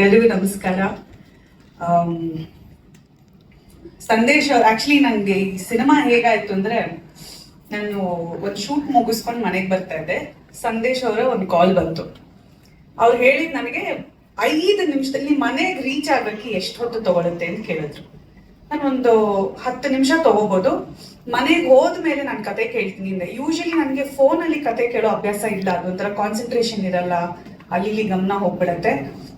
ಎಲ್ರಿಗೂ ನಮಸ್ಕಾರ. ಸಂದೇಶ್ ಸಂದೇಶ್ ಆಕ್ಚುಲಿ ನನಗೆ ಈ ಸಿನಿಮಾ ಹೇಗಾಯ್ತು ಅಂದ್ರೆ ನಾನು ಒಂದು ಶೂಟ್ ಮುಗಿಸ್ಕೊಂಡು ಮನೆಗೆ ಬರ್ತಾ ಇದ್ದೆ. ಸಂದೇಶ್ ಅವರ ಒಂದು ಕಾಲ್ ಬಂತು. ಅವ್ರು ಹೇಳಿದ್ ನನಗೆ ಐದು ನಿಮಿಷದಲ್ಲಿ ಮನೆಗೆ ರೀಚ್ ಆಗಕ್ಕೆ ಎಷ್ಟು ಹೊತ್ತು ತಗೊಳುತ್ತೆ ಅಂತ ಕೇಳಿದ್ರು. ನಾನು ಒಂದು ಹತ್ತು ನಿಮಿಷ ತಗೋಬಹುದು ಮನೆಗೆ ಹೋದ್ಮೇಲೆ ನಾನು ಕತೆ ಕೇಳ್ತೀನಿ ಯೂಶಲಿ ನನಗೆ ಫೋನಲ್ಲಿ ಕತೆ ಕೇಳೋ ಅಭ್ಯಾಸ ಇಲ್ಲ. ಅದೊಂಥರ ಕಾನ್ಸಂಟ್ರೇಷನ್ ಇರಲ್ಲ. ಅಲ್ಲಿ ಗಮನ ಹೋಗ್ಬಿಡತ್ತೆ.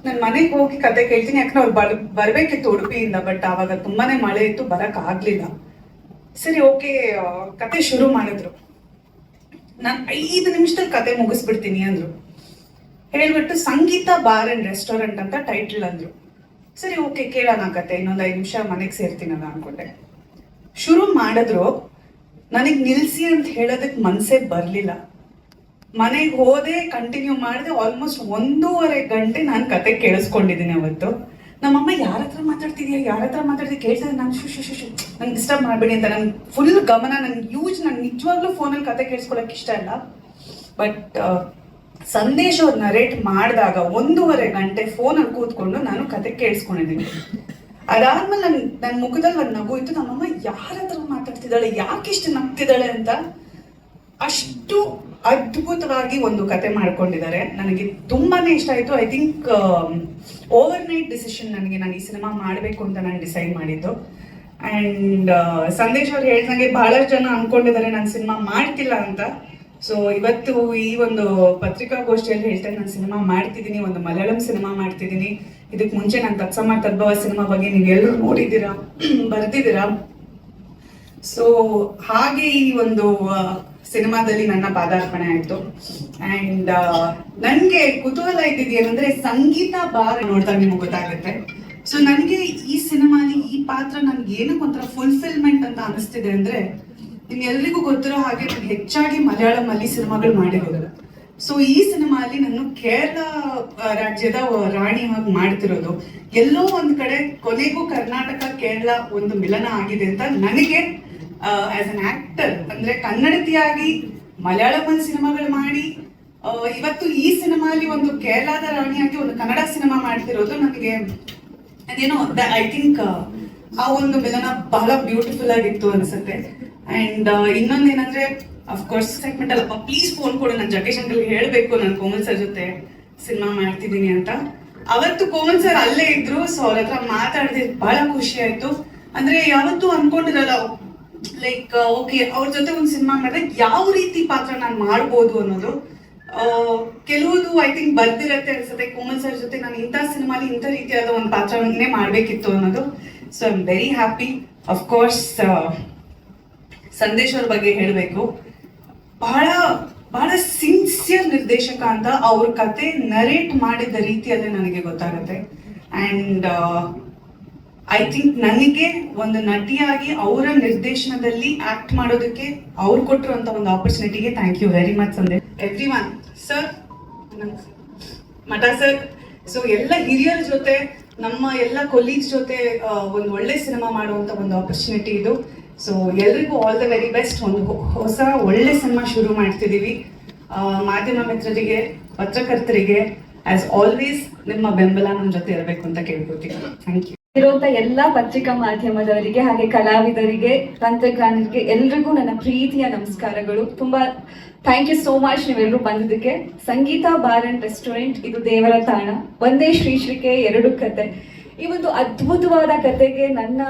ನಾನು ಮನೆಗೆ ಹೋಗಿ ಕತೆ ಕೇಳ್ತೀನಿ. ಯಾಕಂದ್ರೆ ಅವ್ರು ಬರ್, ಬರ್ಬೇಕಿತ್ತು ಉಡುಪಿಯಿಂದ ಬಟ್ ಆವಾಗ ತುಂಬಾನೇ ಮಳೆ ಇತ್ತು, ಬರಕ್ ಆಗ್ಲಿಲ್ಲ. ಸರಿ, ಓಕೆ ಕತೆ ಶುರು ಮಾಡಿದ್ರು. ನಾನು ಐದು ನಿಮಿಷದಲ್ಲಿ ಕತೆ ಮುಗಿಸ್ಬಿಡ್ತೀನಿ ಅಂದ್ರು. ಹೇಳ್ಬಿಟ್ಟು ಸಂಗೀತ ಬಾರ್ ಅಂಡ್ ರೆಸ್ಟೋರೆಂಟ್ ಅಂತ ಟೈಟಲ್ ಅಂದ್ರು. ಸರಿ, ಓಕೆ, ಕೇಳೋಣ ಕತೆ. ಇನ್ನೊಂದು ಐದು ನಿಮಿಷ ಮನೆಗೆ ಸೇರ್ತೀನಲ್ಲ ಅನ್ಕೊಂಡೆ. ಶುರು ಮಾಡಿದ್ರು, ನನಗೆ ನಿಲ್ಸಿ ಅಂತ ಹೇಳೋದಕ್ಕೆ ಮನ್ಸೇ ಬರ್ಲಿಲ್ಲ. ಮನೆಗೆ ಹೋದೆ ಕಂಟಿನ್ಯೂ ಮಾಡಿದೆ ಆಲ್ಮೋಸ್ಟ್ ಒಂದೂವರೆ ಗಂಟೆ ನಾನು ಕತೆ ಕೇಳಿಸ್ಕೊಂಡಿದ್ದೀನಿ ಅವತ್ತು. ನಮ್ಮಮ್ಮ, ಯಾರ ಹತ್ರ ಮಾತಾಡ್ತಿದ್ಯಾ? ಯಾರ ಹತ್ರ ಮಾತಾಡ್ತಿದ್ಯಾ? ಕೇಳ್ತಾರೆ ನಾನು ಶು ಶು ಶು ಶು ನಂಗೆ ಡಿಸ್ಟರ್ಬ್ ಮಾಡಬೇಡಿ ಅಂತ. ನನ್ನ ಫುಲ್ ಗಮನ, ನಂಗೆ ಯೂಜ್ ನಂಗೆ ನಿಜವಾಗ್ಲೂ ಫೋನಲ್ಲಿ ಕತೆ ಕೇಳಿಸ್ಕೊಳಕ್ ಇಷ್ಟ ಇಲ್ಲ. ಬಟ್ ಸಂದೇಶ ನರೇಟ್ ಮಾಡಿದಾಗ ಒಂದೂವರೆ ಗಂಟೆ ಫೋನಲ್ಲಿ ಕೂತ್ಕೊಂಡು ನಾನು ಕತೆ ಕೇಳಿಸ್ಕೊಂಡಿದ್ದೀನಿ. ಅದಾದ್ಮೇಲೆ ನನ್ನ ನನ್ನ ಮುಖದಲ್ಲಿ ಒಂದು ನಗು ಇತ್ತು. ನಮ್ಮಮ್ಮ, ಯಾರ ಹತ್ರ ಮಾತಾಡ್ತಿದ್ದಾಳೆ? ಯಾಕೆ ಇಷ್ಟು ನಗ್ತಿದ್ದಾಳೆ? ಅಂತ. ಅಷ್ಟು ಅದ್ಭುತವಾಗಿ ಒಂದು ಕತೆ ಮಾಡ್ಕೊಂಡಿದ್ದಾರೆ. ನನಗೆ ತುಂಬಾನೇ ಇಷ್ಟ ಆಯ್ತು. I think overnight decision ನನಗೆ ನಾನು ಈ ಸಿನಿಮಾ ಮಾಡಬೇಕು ಅಂತ ನಾನು ಡಿಸೈಡ್ ಮಾಡಿದ್ದು. ಅಂಡ್ ಸಂದೇಶ್ ಅವ್ರು ಹೇಳ್ದಂಗೆ ಬಹಳಷ್ಟು ಜನ ಅನ್ಕೊಂಡಿದ್ದಾರೆ ನಾನು ಸಿನಿಮಾ ಮಾಡ್ತಿಲ್ಲ ಅಂತ. ಸೊ ಇವತ್ತು ಈ ಒಂದು ಪತ್ರಿಕಾಗೋಷ್ಠಿಯಲ್ಲಿ ಹೇಳ್ತಾರೆ ನಾನು ಸಿನಿಮಾ ಮಾಡ್ತಿದ್ದೀನಿ ಒಂದು ಮಲಯಾಳಂ ಸಿನಿಮಾ ಮಾಡ್ತಿದ್ದೀನಿ. ಇದಕ್ಕೆ ಮುಂಚೆ ನಾನು ತತ್ಸಮ ತದ್ಭವ ಸಿನಿಮಾ ಬಗ್ಗೆ ನೀವೆಲ್ಲರೂ ನೋಡಿದ್ದೀರಾ ಬರ್ತಿದ್ದೀರಾ ಸೊ ಹಾಗೆ ಈ ಒಂದು ಆ, ಸಿನಿಮಾದಲ್ಲಿ ನನ್ನ ಪಾದಾರ್ಪಣೆ ಆಯ್ತು. ಅಂಡ್ ನನ್ಗೆ ಕುತೂಹಲ ಇದ್ದಿದ್ದು ಏನಂದ್ರೆ ಸಂಗೀತ ಬಾರ್ ನೋಡಿದಾಗ ನಿಮ್ಗೆ ಗೊತ್ತಾಗುತ್ತೆ. ಸೊ ನನಗೆ ಈ ಸಿನಿಮಾಲಿ ಈ ಪಾತ್ರ ನನ್ಗೆ ಏನಕ್ಕೆ ಒಂಥರ ಫುಲ್ಫಿಲ್ಮೆಂಟ್ ಅಂತ ಅನಿಸ್ತಿದೆ ಅಂದ್ರೆ ನಿಮ್ಗೆಲ್ರಿಗೂ ಗೊತ್ತಿರೋ ಹಾಗೆ ನಾನು ಹೆಚ್ಚಾಗಿ ಮಲಯಾಳಂ ಅಲ್ಲಿ ಸಿನಿಮಾಗಳು ಮಾಡಿರೋದು. ಸೊ ಈ ಸಿನಿಮಾಲಿ ನಾನು ಕೇರಳ ರಾಜ್ಯದ ರಾಣಿ ಹಾಗೆ ಮಾಡ್ತಿರೋದು. ಎಲ್ಲೋ ಒಂದ್ ಕಡೆ ಕೊನೆಗೂ ಕರ್ನಾಟಕ, ಕೇರಳ ಒಂದು ಮಿಲನ ಆಗಿದೆ ಅಂತ ನನಗೆ ಆಸ್ ಅನ್ ಆಕ್ಟರ್ ಅಂದ್ರೆ ಕನ್ನಡತಿಯಾಗಿ ಮಲಯಾಳಂ ಸಿನಿಮಾಗಳು ಮಾಡಿ ಇವತ್ತು ಈ ಸಿನಿಮಾಲಿ ಒಂದು ಕೇರಳದ ರಾಣಿಯಾಗಿ ಒಂದು ಕನ್ನಡ ಸಿನಿಮಾ ಮಾಡ್ತಿರೋದು ನನಗೆ ಅದೇನೋ ಐ ಥಿಂಕ್ ಆ ಒಂದು ಮಿಲನ ಬಹಳ ಬ್ಯೂಟಿಫುಲ್ ಆಗಿತ್ತು ಅನ್ಸುತ್ತೆ. ಅಂಡ್ ಇನ್ನೊಂದೇನಂದ್ರೆ ಅಫ್ಕೋರ್ಸ್ ಸೆಗ್ಮೆಂಟ್ ಅಲ್ಲಪ್ಪ ಪ್ಲೀಸ್ ಫೋನ್ ಕೊಡು, ನಾನು ಜಗೇಶ್ ಅಂಕಲ್ ಹೇಳ್ಬೇಕು, ನಾನು ಕೋಮಲ್ ಸರ್ ಜೊತೆ ಸಿನಿಮಾ ಮಾಡ್ತಿದ್ದೀನಿ ಅಂತ. ಅವತ್ತು ಕೋಮಲ್ ಸರ್ ಅಲ್ಲೇ ಇದ್ರು ಸೊ ಅವ್ರ ಹತ್ರ ಮಾತಾಡಿದ್ರೆ ಬಹಳ ಖುಷಿ ಆಯ್ತು. ಅಂದ್ರೆ ಯಾವತ್ತೂ ಅನ್ಕೊಂಡಿರಲ್ಲ ಲೈಕ್ ಓಕೆ ಅವ್ರ ಜೊತೆ ಒಂದು ಸಿನಿಮಾ ಮಾಡಿದಾಗ ಯಾವ ರೀತಿ ಪಾತ್ರ ನಾನು ಮಾಡ್ಬೋದು ಅನ್ನೋದು ಕೆಲವುದು ಐ ಥಿಂಕ್ ಬರ್ದಿರತ್ತೆ ಅನ್ಸುತ್ತೆ. ಕೋಮಲ್ ಸರ್ ಜೊತೆ ನಾನು ಇಂಥ ಸಿನಿಮಾಲಿ ಇಂಥ ರೀತಿಯಾದ ಒಂದು ಪಾತ್ರವನ್ನೇ ಮಾಡಬೇಕಿತ್ತು ಅನ್ನೋದು. So I am very happy of course Sandesh ಅವ್ರ ಬಗ್ಗೆ ಹೇಳಬೇಕು. ಬಹಳ ಬಹಳ ಸಿನ್ಸಿಯರ್ ನಿರ್ದೇಶಕ ಅಂತ ಅವ್ರ ಕತೆ ನರೇಟ್ ಮಾಡಿದ ರೀತಿಯಲ್ಲೇ ನನಗೆ ಗೊತ್ತಾಗುತ್ತೆ. ಅಂಡ್ ಐ ಥಿಂಕ್ ನನಗೆ ಒಂದು ನಟಿಯಾಗಿ ಅವರ ನಿರ್ದೇಶನದಲ್ಲಿ ಆಕ್ಟ್ ಮಾಡೋದಕ್ಕೆ ಅವ್ರು ಕೊಟ್ಟಿರುವಂತ ಒಂದು ಆಪರ್ಚುನಿಟಿಗೆ thank you very much Sandesh. Everyone sir Mata sir so ಎಲ್ಲ ಹಿರಿಯರ ಜೊತೆ, ನಮ್ಮ ಎಲ್ಲ ಕೊಲೀಗ್ಸ್ ಜೊತೆ ಒಂದು ಒಳ್ಳೆ ಸಿನಿಮಾ ಮಾಡುವಂತ ಒಂದು ಆಪರ್ಚುನಿಟಿ ಇದು. ಸೊ ಎಲ್ರಿಗೂ ಆಲ್ ದ ವೆರಿ ಬೆಸ್ಟ್ ಒಂದು ಹೊಸ ಒಳ್ಳೆ ಸಿನಿಮಾ ಶುರು ಮಾಡ್ತಿದ್ದೀವಿ. ಮಾಧ್ಯಮ ಮಿತ್ರರಿಗೆ, ಪತ್ರಕರ್ತರಿಗೆ ಆಸ್ ಆಲ್ವೇಸ್ ನಿಮ್ಮ ಬೆಂಬಲ ನಮ್ಮ ಜೊತೆ ಇರಬೇಕು ಅಂತ ಕೇಳ್ಕೊತೀನಿ ಥ್ಯಾಂಕ್ ಯು ಇರುವಂತ ಎಲ್ಲಾ ಪತ್ರಿಕಾ ಮಾಧ್ಯಮದವರಿಗೆ ಹಾಗೆ ಕಲಾವಿದರಿಗೆ ತಂತ್ರಜ್ಞಾನರಿಗೆ ಎಲ್ರಿಗೂ ನನ್ನ ಪ್ರೀತಿಯ ನಮಸ್ಕಾರಗಳು. ತುಂಬಾ ಥ್ಯಾಂಕ್ ಯು ಸೋ ಮಚ್ ನೀವೆಲ್ಲರೂ ಬಂದಿದ್ದಕ್ಕೆ. ಸಂಗೀತ ಬಾರ್ ಅಂಡ್ ರೆಸ್ಟೋರೆಂಟ್ ಇದು ದೇವರ ತಾಣ ಒಂದೇ ಶ್ರೀಶ್ರೀಕೆ ಎರಡು ಕತೆ. ಈ ಒಂದು ಅದ್ಭುತವಾದ ಕತೆಗೆ ನನ್ನ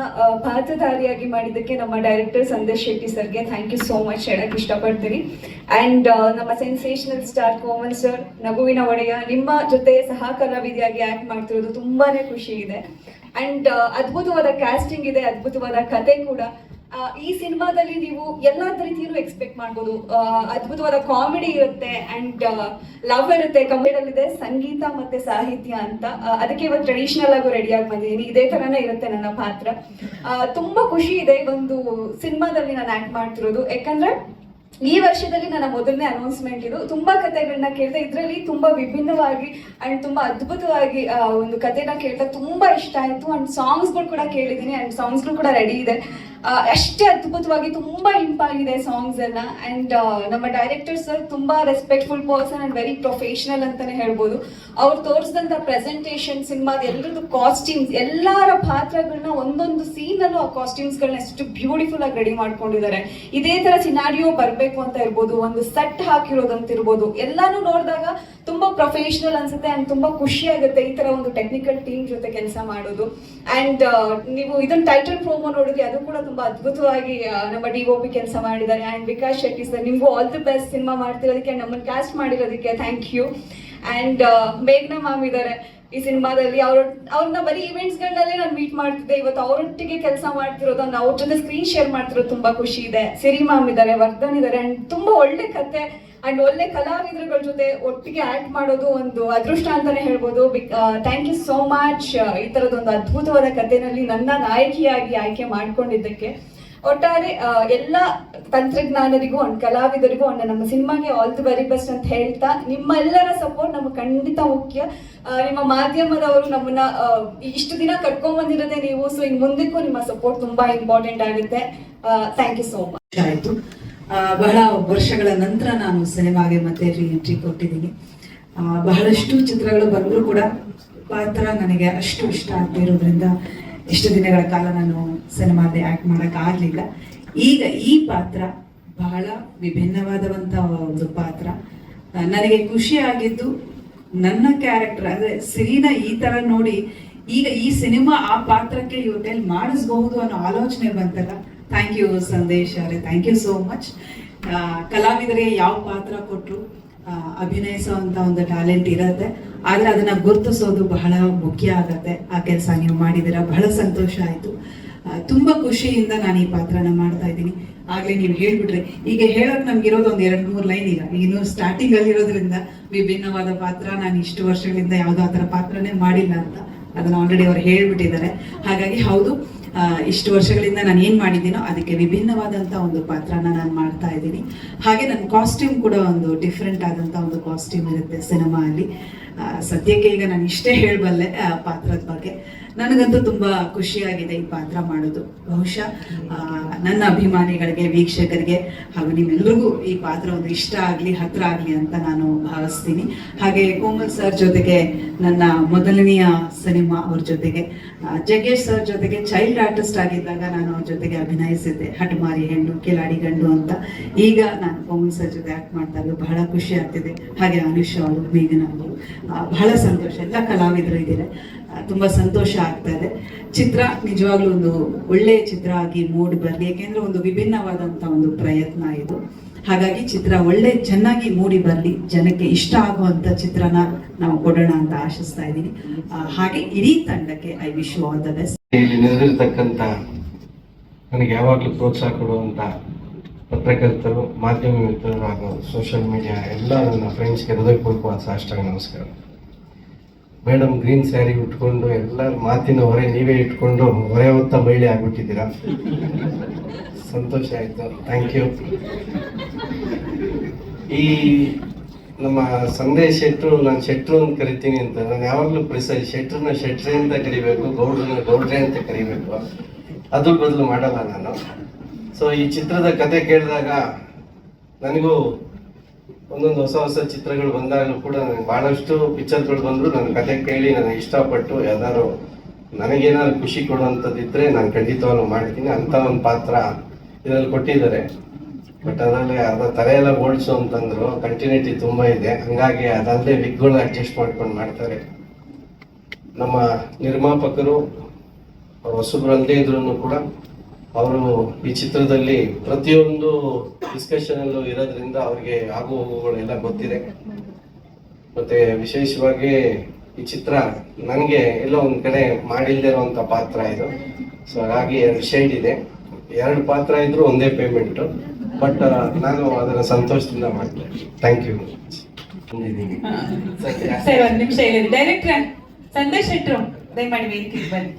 ಪಾತ್ರಧಾರಿಯಾಗಿ ಮಾಡಿದ್ದಕ್ಕೆ ನಮ್ಮ ಡೈರೆಕ್ಟರ್ ಸಂದೇಶ್ ಶೆಟ್ಟಿ ಸರ್ಗೆ ಥ್ಯಾಂಕ್ ಯು ಸೋ ಮಚ್ ಹೇಳಕ್ ಇಷ್ಟಪಡ್ತೀನಿ. ಅಂಡ್ ನಮ್ಮ ಸೆನ್ಸೇಷನಲ್ ಸ್ಟಾರ್ ಕೋಮನ್ ಸರ್ ನಗುವಿನ ಒಡೆಯ, ನಿಮ್ಮ ಜೊತೆ ಸಹ ಕಲಾವಿದೆಯಾಗಿ ಆಕ್ಟ್ ಮಾಡ್ತಿರೋದು ತುಂಬಾನೇ ಖುಷಿ ಇದೆ. ಅಂಡ್ ಅದ್ಭುತವಾದ ಕ್ಯಾಸ್ಟಿಂಗ್ ಇದೆ, ಅದ್ಭುತವಾದ ಕತೆ ಕೂಡ. ಈ ಸಿನಿಮಾದಲ್ಲಿ ನೀವು ಎಲ್ಲ ರೀತಿಯಲ್ಲೂ ಎಕ್ಸ್ಪೆಕ್ಟ್ ಮಾಡ್ಬೋದು. ಅದ್ಭುತವಾದ ಕಾಮಿಡಿ ಇರುತ್ತೆ ಅಂಡ್ ಲವ್ ಇರುತ್ತೆ ಕಮಿಡಲ್ಲಿದೆ ಸಂಗೀತ ಮತ್ತೆ ಸಾಹಿತ್ಯ ಅಂತ. ಅದಕ್ಕೆ ಇವತ್ತು ಟ್ರೆಡಿಷನಲ್ ಆಗು ರೆಡಿಯಾಗಿ ಬಂದಿದ್ದೀನಿ ಇದೇ ಥರನೇ ಇರುತ್ತೆ ನನ್ನ ಪಾತ್ರ. ತುಂಬಾ ಖುಷಿ ಇದೆ ಒಂದು ಸಿನಿಮಾದಲ್ಲಿ ನಾನು ಆಕ್ಟ್ ಮಾಡ್ತಿರೋದು. ಯಾಕಂದ್ರೆ ಈ ವರ್ಷದಲ್ಲಿ ನನ್ನ ಮೊದಲನೇ ಅನೌನ್ಸ್ಮೆಂಟ್ ಇದು. ತುಂಬಾ ಕಥೆಗಳನ್ನ ಕೇಳಿದೆ, ಇದರಲ್ಲಿ ತುಂಬಾ ವಿಭಿನ್ನವಾಗಿ ಅಂಡ್ ತುಂಬಾ ಅದ್ಭುತವಾಗಿ ಒಂದು ಕಥೆನ ಕೇಳ್ತಾ ತುಂಬಾ ಇಷ್ಟ ಆಯ್ತು. ಅಂಡ್ ಸಾಂಗ್ಸ್ಗಳು ಕೂಡ ಕೇಳಿದ್ದೀನಿ ಅಂಡ್ ಸಾಂಗ್ಸ್ಗಳು ಕೂಡ ರೆಡಿ ಇದೆ. ಅಷ್ಟೇ ಅದ್ಭುತವಾಗಿ ತುಂಬಾ ಇಂಪಾಗಿದೆ ಸಾಂಗ್ಸ್ ಎಲ್ಲ. ಅಂಡ್ ನಮ್ಮ ಡೈರೆಕ್ಟರ್ ಸರ್ ತುಂಬಾ respectful person and very professional ಅಂತಾನೆ ಹೇಳ್ಬೋದು. ಅವ್ರು ತೋರಿಸಿದಂತ ಪ್ರೆಸೆಂಟೇಷನ್ ಸಿನಿಮಾದ ಎಲ್ಲರದ್ದು ಕಾಸ್ಟ್ಯೂಮ್ಸ್ ಎಲ್ಲರ ಪಾತ್ರಗಳನ್ನ ಒಂದೊಂದು ಸೀನ್ ಅಲ್ಲೂ ಆ ಕಾಸ್ಟ್ಯೂಮ್ಸ್ ಗಳನ್ನ ಎಷ್ಟು ಬ್ಯೂಟಿಫುಲ್ ಆಗಿ ರೆಡಿ ಮಾಡ್ಕೊಂಡಿದ್ದಾರೆ ಇದೇ ತರ ಸಿನಾರಿಯೋ ಬರಬೇಕು ಅಂತ ಇರ್ಬೋದು. ಒಂದು ಸೆಟ್ ಹಾಕಿರೋದಂತ ಇರ್ಬೋದು ಎಲ್ಲಾನು ನೋಡಿದಾಗ ತುಂಬಾ ಪ್ರೊಫೆಷನಲ್ ಅನ್ಸುತ್ತೆ ಅಂಡ್ ತುಂಬಾ ಖುಷಿ ಆಗುತ್ತೆ ಈ ತರ ಒಂದು ಟೆಕ್ನಿಕಲ್ ಟೀಮ್ ಜೊತೆ ಕೆಲಸ ಮಾಡೋದು. ಅಂಡ್ ನೀವು ಇದನ್ನ ಟೈಟಲ್ ಪ್ರೋಮೋ ನೋಡಿದ್ರೆ ಅದು ಕೂಡ ತುಂಬಾ ಅದ್ಭುತವಾಗಿ ನಮ್ಮ ಡಿ ಒ ಪಿ ಕೆಲಸ ಮಾಡಿದ್ದಾರೆ. ಆ್ಯಂಡ್ ವಿಕಾಸ್ ಶೆಟ್ಟಿ ಸರ್, ನಿಮಗೂ ಆಲ್ ದಿ ಬೆಸ್ಟ್ ಸಿನಿಮಾ ಮಾಡ್ತಿರೋದಕ್ಕೆ ನಮ್ಮನ್ನು ಕ್ಯಾಸ್ಟ್ ಮಾಡಿರೋದಕ್ಕೆ ಥ್ಯಾಂಕ್ ಯು ಆ್ಯಂಡ್ ಮೇಘ್ನಾ ಮ್ಯಾಮ್ ಇದ್ದಾರೆ ಈ ಸಿನಿಮಾದಲ್ಲಿ. ಅವ್ರ, ಅವ್ರನ್ನ ಬರೀ ಇವೆಂಟ್ಸ್ಗಳಲ್ಲೇ ನಾನು ಮೀಟ್ ಮಾಡ್ತಿದ್ದೆ. ಇವತ್ತು ಅವರೊಟ್ಟಿಗೆ ಕೆಲಸ ಮಾಡ್ತಿರೋದನ್ನು ಅವ್ರ ಜೊತೆ ಸ್ಕ್ರೀನ್ ಶೇರ್ ಮಾಡ್ತಿರೋದು ತುಂಬಾ ಖುಷಿ ಇದೆ. ಸಿರಿ ಮ್ಯಾಮ್ ಇದ್ದಾರೆ ವರ್ಧನ್ ಇದ್ದಾರೆ ಆ್ಯಂಡ್ ತುಂಬಾ ಒಳ್ಳೆ ಕತೆ. ಅಂಡ್ ಒಳ್ಳೆ ಕಲಾವಿದರುಗಳ ಜೊತೆ ಒಟ್ಟಿಗೆ ಆಕ್ಟ್ ಮಾಡೋದು ಒಂದು ಅದೃಷ್ಟ ಅಂತಾನೆ ಹೇಳ್ಬೋದು. ಥ್ಯಾಂಕ್ ಯು ಸೋ ಮಚ್ ಈ ತರದೊಂದು ಅದ್ಭುತವಾದ ಕಥೆನಲ್ಲಿ ನನ್ನ ನಾಯಕಿಯಾಗಿ ಆಯ್ಕೆ ಮಾಡ್ಕೊಂಡಿದ್ದಕ್ಕೆ. ಒಟ್ಟಾರೆ ಎಲ್ಲ ತಂತ್ರಜ್ಞಾನರಿಗೂ ಅಂಡ್ ಕಲಾವಿದರಿಗೂ ಅಂಡ್ ನಮ್ಮ ಸಿನಿಮಾಗೆ ಆಲ್ ದಿ ವೆರಿ ಬೆಸ್ಟ್ ಅಂತ ಹೇಳ್ತಾ, ನಿಮ್ಮೆಲ್ಲರ ಸಪೋರ್ಟ್ ನಮಗೆ ಖಂಡಿತ ಮುಖ್ಯ. ನಿಮ್ಮ ಮಾಧ್ಯಮದವರು ನಮ್ಮನ್ನ ಇಷ್ಟು ದಿನ ಕಟ್ಕೊಂಡ್ ಬಂದಿರೋದೇ ನೀವು ಸೊ ಇನ್ ಮುಂದಕ್ಕೂ ನಿಮ್ಮ ಸಪೋರ್ಟ್ ತುಂಬಾ ಇಂಪಾರ್ಟೆಂಟ್ ಆಗುತ್ತೆ. ಥ್ಯಾಂಕ್ ಯು ಸೋ ಮಚ್ ಆಯಿತು. ಬಹಳ ವರ್ಷಗಳ ನಂತರ ನಾನು ಸಿನಿಮಾಗೆ ಮತ್ತೆ ರೀ ಎಂಟ್ರಿ ಕೊಟ್ಟಿದ್ದೀನಿ. ಬಹಳಷ್ಟು ಚಿತ್ರಗಳು ಬಂದರೂ ಕೂಡ ಪಾತ್ರ ನನಗೆ ಅಷ್ಟು ಇಷ್ಟ ಆಗದೆ ಇರೋದ್ರಿಂದ ಇಷ್ಟು ದಿನಗಳ ಕಾಲ ನಾನು ಸಿನಿಮಾದಲ್ಲಿ ಆ್ಯಕ್ಟ್ ಮಾಡೋಕ್ಕಾಗಲಿಲ್ಲ ಈಗ ಈ ಪಾತ್ರ ಬಹಳ ವಿಭಿನ್ನವಾದವಂಥ ಒಂದು ಪಾತ್ರ. ನನಗೆ ಖುಷಿ ಆಗಿದ್ದು ನನ್ನ ಕ್ಯಾರೆಕ್ಟರ್ ಅಂದರೆ ಸಿರಿನ ಈ ಥರ ನೋಡಿ ಈಗ ಈ ಸಿನಿಮಾ ಆ ಪಾತ್ರಕ್ಕೆ ಇವತ್ತೆಲ್ಲಿ ಮಾಡಿಸ್ಬಹುದು ಅನ್ನೋ ಆಲೋಚನೆ ಬಂತಲ್ಲ ಥ್ಯಾಂಕ್ ಯು ಸಂದೇಶ್ ಅವರೇ. ಥ್ಯಾಂಕ್ ಯು ಸೋ ಮಚ್ ಕಲಾವಿದರಿಗೆ ಯಾವ ಪಾತ್ರ ಕೊಟ್ಟರು ಅಭಿನಯಿಸುವಂತ ಒಂದು ಟ್ಯಾಲೆಂಟ್ ಇರುತ್ತೆ. ಆದ್ರೆ ಅದನ್ನ ಗುರುತಿಸೋದು ಬಹಳ ಮುಖ್ಯ ಆಗತ್ತೆ. ಆ ಕೆಲಸ ನೀವು ಮಾಡಿದಿರ ಬಹಳ ಸಂತೋಷ ಆಯ್ತು. ತುಂಬಾ ಖುಷಿಯಿಂದ ನಾನು ಈ ಪಾತ್ರನ ಮಾಡ್ತಾ ಇದ್ದೀನಿ. ಆಗ್ಲೇ ನೀವು ಹೇಳ್ಬಿಟ್ರಿ. ಈಗ ಹೇಳೋಕೆ ನಮ್ಗೆ ಇರೋದು ಒಂದ್ ಎರಡ್ ಮೂರ್ ಲೈನ್ ಈಗ. ಇನ್ನು ಸ್ಟಾರ್ಟಿಂಗ್ ಅಲ್ಲಿ ಇರೋದ್ರಿಂದ ವಿಭಿನ್ನವಾದ ಪಾತ್ರ, ನಾನು ಇಷ್ಟು ವರ್ಷಗಳಿಂದ ಯಾವುದೋ ಆ ಪಾತ್ರನೇ ಮಾಡಿಲ್ಲ ಅಂತ ಅದನ್ನ ಆಲ್ರೆಡಿ ಅವ್ರು ಹೇಳ್ಬಿಟ್ಟಿದ್ದಾರೆ. ಹಾಗಾಗಿ ಹೌದು ಇಷ್ಟು ವರ್ಷಗಳಿಂದ ನಾನು ಏನ್ ಮಾಡಿದ್ದೀನೋ ಅದಕ್ಕೆ ವಿಭಿನ್ನವಾದಂತ ಒಂದು ಪಾತ್ರನ ನಾನು ಮಾಡ್ತಾ ಇದ್ದೀನಿ. ಹಾಗೆ ನನ್ನ ಕಾಸ್ಟ್ಯೂಮ್ ಕೂಡ ಒಂದು ಡಿಫ್ರೆಂಟ್ ಆದಂತ ಒಂದು ಕಾಸ್ಟ್ಯೂಮ್ ಇರುತ್ತೆ ಸಿನಿಮಾ ಅಲ್ಲಿ. ಸದ್ಯಕ್ಕೆ ಈಗ ನಾನು ಇಷ್ಟೇ ಹೇಳಬಲ್ಲೆ, ಆ, ಪಾತ್ರದ ಬಗ್ಗೆ. ನನಗಂತೂ ತುಂಬಾ ಖುಷಿಯಾಗಿದೆ ಈ ಪಾತ್ರ ಮಾಡೋದು. ಬಹುಶಃ ನನ್ನ ಅಭಿಮಾನಿಗಳಿಗೆ, ವೀಕ್ಷಕರಿಗೆ ಹಾಗೂ ನಿಮ್ಮೆಲ್ಲರಿಗೂ ಈ ಪಾತ್ರ ಒಂದು ಇಷ್ಟ ಆಗ್ಲಿ, ಹತ್ರ ಆಗ್ಲಿ ಅಂತ ನಾನು ಭಾವಿಸ್ತೀನಿ. ಹಾಗೆ ಕೋಮಲ್ ಸರ್ ಜೊತೆಗೆ ನನ್ನ ಮೊದಲನೆಯ ಸಿನಿಮಾ ಅವ್ರ ಜೊತೆಗೆ ಜಗ್ಗೇಶ್ ಸರ್ ಜೊತೆಗೆ ಚೈಲ್ಡ್ ಆರ್ಟಿಸ್ಟ್ ಆಗಿದ್ದಾಗ ನಾನು ಅವ್ರ ಜೊತೆಗೆ ಅಭಿನಯಿಸಿದ್ದೆ. ಹಠಮಾರಿ ಹೆಣ್ಣು, ಕಿಲಾಡಿ ಗಂಡು ಅಂತ. ಈಗ ನಾನು ಕೋಮಲ್ ಸರ್ ಜೊತೆ ಆಕ್ಟ್ ಮಾಡ್ತಾ ಬಹಳ ಖುಷಿ ಆಗ್ತಿದೆ. ಹಾಗೆ ಅನುಷ್ ಅವರು, ಮೇಘನ ಅವರು. ಬಹಳ ಸಂತೋಷ. ಎಲ್ಲ ಕಲಾವಿದರು ಇದ್ದಾರೆ. ತುಂಬಾ ಸಂತೋಷ ಆಗ್ತಾ ಇದೆ ಚಿತ್ರ ನಿಜವಾಗ್ಲೂ ಒಂದು ಒಳ್ಳೆಯ ಚಿತ್ರ ಆಗಿ ಮೂಡಿ ಬರಲಿ, ಯಾಕೆಂದ್ರೆ ಒಂದು ವಿಭಿನ್ನವಾದಂತ ಒಂದು ಪ್ರಯತ್ನ ಇದು. ಹಾಗಾಗಿ ಚಿತ್ರ ಒಳ್ಳೆ ಚೆನ್ನಾಗಿ ಮೂಡಿ ಬರಲಿ, ಜನಕ್ಕೆ ಇಷ್ಟ ಆಗುವಂತ ಚಿತ್ರನ ನಾವು ಕೊಡೋಣ ಅಂತ ಆಶಿಸ್ತಾ ಇದ್ದೀನಿ. ಹಾಗೆ ಇಡೀ ತಂಡಕ್ಕೆ I wish you all the best. ಇಲ್ಲಿ ನೆರೆದಿರ್ತಕ್ಕಂಥ ನನಗೆ ಯಾವಾಗಲೂ ಪ್ರೋತ್ಸಾಹ ಕೊಡುವಂಥ ಪತ್ರಕರ್ತರು, ಮಾಧ್ಯಮ ಮಿತ್ರರು ಹಾಗೂ ಸೋಷಿಯಲ್ ಮೀಡಿಯಾ ಎಲ್ಲ ನನ್ನ ಫ್ರೆಂಡ್ಸ್ಗೆ ಹೃದಯಪೂರ್ವಕವಾದ ಸಾಷ್ಟಾಂಗ ನಮಸ್ಕಾರ. ಮೇಡಮ್ ಗ್ರೀನ್ ಸ್ಯಾರಿ ಉಟ್ಕೊಂಡು ಎಲ್ಲರ ಮಾತಿನ ಹೊರೆ ನೀವೇ ಇಟ್ಕೊಂಡು ಹೊರೆ ಹೊತ್ತ ಮಹಿಳೆ ಆಗ್ಬಿಟ್ಟಿದ್ದೀರಾ? ಸಂತೋಷ ಆಯಿತು. ಥ್ಯಾಂಕ್ ಯು ಈ ನಮ್ಮ ಸಂದೇಶ್ ಶೆಟ್ರು, ನಾನು ಶೆಟ್ರು ಅಂತ ಕರಿತೀನಿ ಅಂತ ನಾನು ಯಾವಾಗಲೂ ಪ್ರಿಸೈ ಶೆಟ್ರನ್ನ ಶೆಟ್ರೆ ಅಂತ ಕರಿಬೇಕು, ಗೌಡ್ರನ್ನ ಗೌಡ್ರೆ ಅಂತ ಕರಿಬೇಕು. ಅದ್ರ ಬದಲು ಮಾಡಲ್ಲ ನಾನು. ಸೊ ಈ ಚಿತ್ರದ ಕತೆ ಕೇಳಿದಾಗ ನನಗೂ ಒಂದೊಂದು ಹೊಸ ಹೊಸ ಚಿತ್ರಗಳು ಬಂದಾಗಲೂ ಕೂಡ ನನಗೆ ಭಾಳಷ್ಟು ಪಿಕ್ಚರ್ಗಳು ಬಂದರೂ ನನ್ನ ಕತೆ ಕೇಳಿ ನನಗೆ ಇಷ್ಟಪಟ್ಟು ಯಾವ್ದಾದ್ರು ನನಗೇನಾದ್ರು ಖುಷಿ ಕೊಡುವಂಥದ್ದಿದ್ರೆ ನಾನು ಖಂಡಿತವಾಗ್ಲೂ ಮಾಡ್ತೀನಿ. ಅಂತ ಒಂದು ಪಾತ್ರ ಇದರಲ್ಲಿ ಕೊಟ್ಟಿದ್ದಾರೆ. ಬಟ್ ಅದರಲ್ಲಿ ಅದ ತಲೆ ಎಲ್ಲ ಓಡಿಸು ಅಂತಂದ್ರು. ಕಂಟಿನ್ಯೂಟಿ ತುಂಬ ಇದೆ. ಹಂಗಾಗಿ ಅದಲ್ಲದೆ ವಿಗ್ಗಳನ್ನ ಅಡ್ಜಸ್ಟ್ ಮಾಡ್ಕೊಂಡು ಮಾಡ್ತಾರೆ. ನಮ್ಮ ನಿರ್ಮಾಪಕರು, ಅವ್ರ ಹೊಸಬ್ರು ಅಲ್ಲದೇ ಇದ್ರು ಕೂಡ ಅವರು ಈ ಚಿತ್ರದಲ್ಲಿ ಪ್ರತಿಯೊಂದು ಡಿಸ್ಕಷನ್ ಅಲ್ಲೂ ಇರೋದ್ರಿಂದ ಅವ್ರಿಗೆ ಆಗು ಹೋಗುಗಳೆಲ್ಲ ಗೊತ್ತಿದೆ. ಮತ್ತೆ ವಿಶೇಷವಾಗಿ ಈ ಚಿತ್ರ ನನಗೆ ಎಲ್ಲೋ ಒಂದ್ ಕಡೆ ಮಾಡಿಲ್ದೇ ಇರುವಂತ ಪಾತ್ರ ಇದು. ಸೊ ಹಾಗಾಗಿ ಎರಡು ಶೇಡ್ ಇದೆ. ಎರಡು ಪಾತ್ರ ಇದ್ರು ಒಂದೇ ಪೇಮೆಂಟ್ ಬಟ್ ನಾನು ಅದರ ಸಂತೋಷದಿಂದ ಮಾಡ್ತೇನೆ. ಥ್ಯಾಂಕ್ ಯು ಸಂದೇಶ್ ಶೆಟ್ರು, ದಯಮಾಡಿ ವೇದಿಕೆಗೆ ಬನ್ನಿ.